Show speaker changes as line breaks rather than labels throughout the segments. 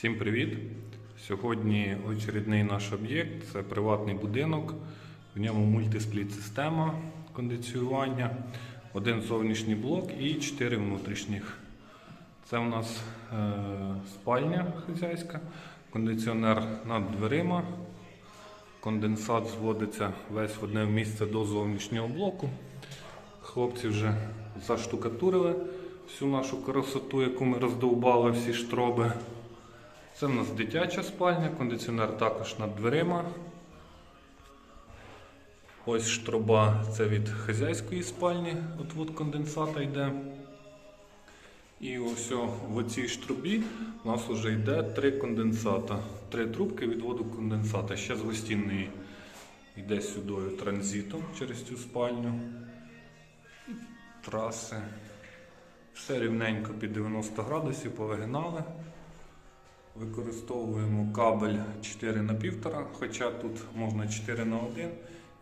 Всім привіт! Сьогодні очередний наш об'єкт це приватний будинок. В ньому мультиспліт система кондиціювання, один зовнішній блок і чотири внутрішніх. Це в нас е, спальня хазяйська, кондиціонер над дверима. Конденсат зводиться весь в одне місце до зовнішнього блоку. Хлопці вже заштукатурили всю нашу красоту, яку ми роздовбали, всі штроби. Це в нас дитяча спальня, кондиціонер також над дверима. Ось штроба це від хазяйської спальні, от от конденсата йде. І ось в цій штробі у нас вже йде три конденсата. Три трубки відводу конденсата. Ще з гостінної йде сюди транзитом через цю спальню. Траси. Все рівненько під 90 градусів повигинали. Використовуємо кабель 4 на 1,5, хоча тут можна 4 на 1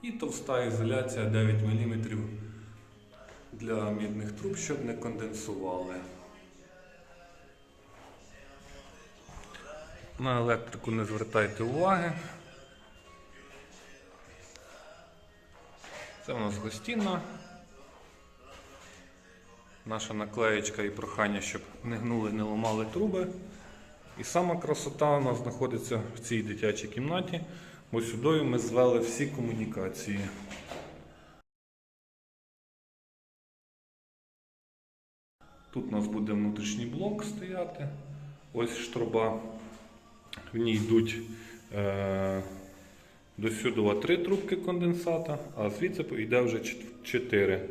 і товста ізоляція 9 мм для мідних труб, щоб не конденсували. На електрику не звертайте уваги. Це у нас гостінна. Наша наклеєчка і прохання, щоб не гнули, не ламали труби. І сама красота у нас знаходиться в цій дитячій кімнаті, бо сюди ми звели всі комунікації. Тут у нас буде внутрішній блок стояти. Ось штроба. В ній йдуть е, до сюди три трубки конденсата, а звідси йде вже чет- чотири.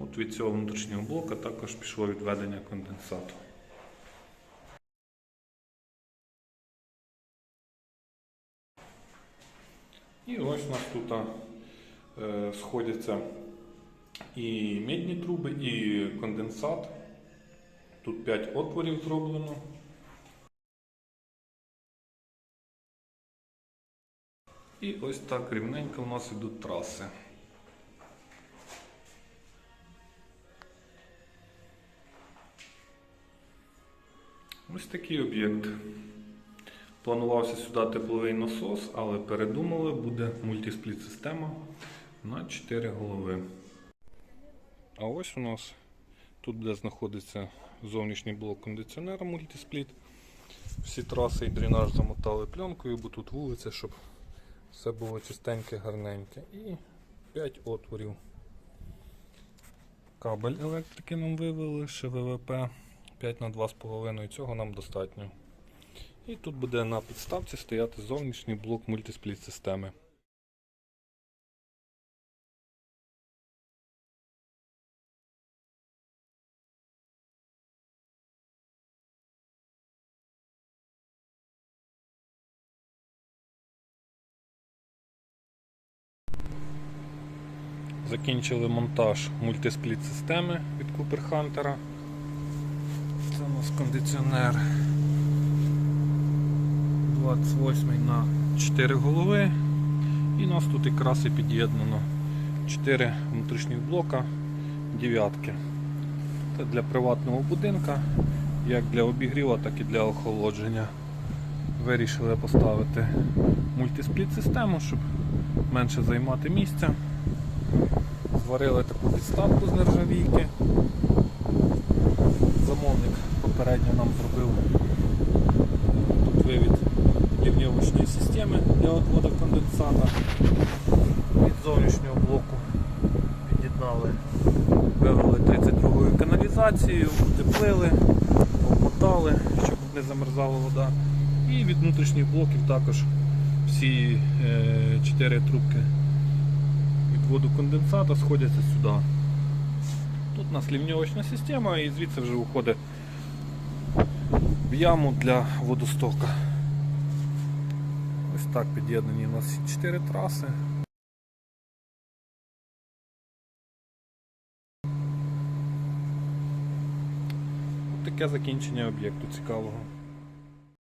От від цього внутрішнього блока також пішло відведення конденсату. І ось у нас тут е, сходяться і мідні труби, і конденсат. Тут 5 отворів зроблено. І ось так рівненько у нас йдуть траси. Ось такий об'єкт. Планувався сюди тепловий насос, але передумали, буде мультиспліт система на 4 голови. А ось у нас тут буде знаходитися зовнішній блок кондиціонера мультиспліт. Всі траси і дренаж замотали пленкою, бо тут вулиця, щоб все було чистеньке, гарненьке. І 5 отворів. Кабель електрики нам вивели, ще ВВП 5 на 2,5 цього нам достатньо. І тут буде на підставці стояти зовнішній блок мультиспліт системи. Закінчили монтаж мультиспліт системи від Cooper Hunter. Це у нас кондиціонер 28 на 4 голови. І нас тут якраз і під'єднано 4 внутрішніх блока дев'ятки. Це для приватного будинка, як для обігріва, так і для охолодження. Вирішили поставити мультиспліт систему, щоб менше займати місця. Зварили таку підставку з нержавійки. Замовник попередньо нам зробив системи для отводу конденсата. Від зовнішнього блоку під'єднали, вивели 32 каналізацією, утеплили, обмотали, щоб не замерзала вода. І від внутрішніх блоків також всі 4 трубки відводу конденсата сходяться сюди. Тут у нас лівньовочна система і звідси вже уходить в яму для водостока. Ось так під'єднані у нас 4 траси. Таке закінчення об'єкту цікавого.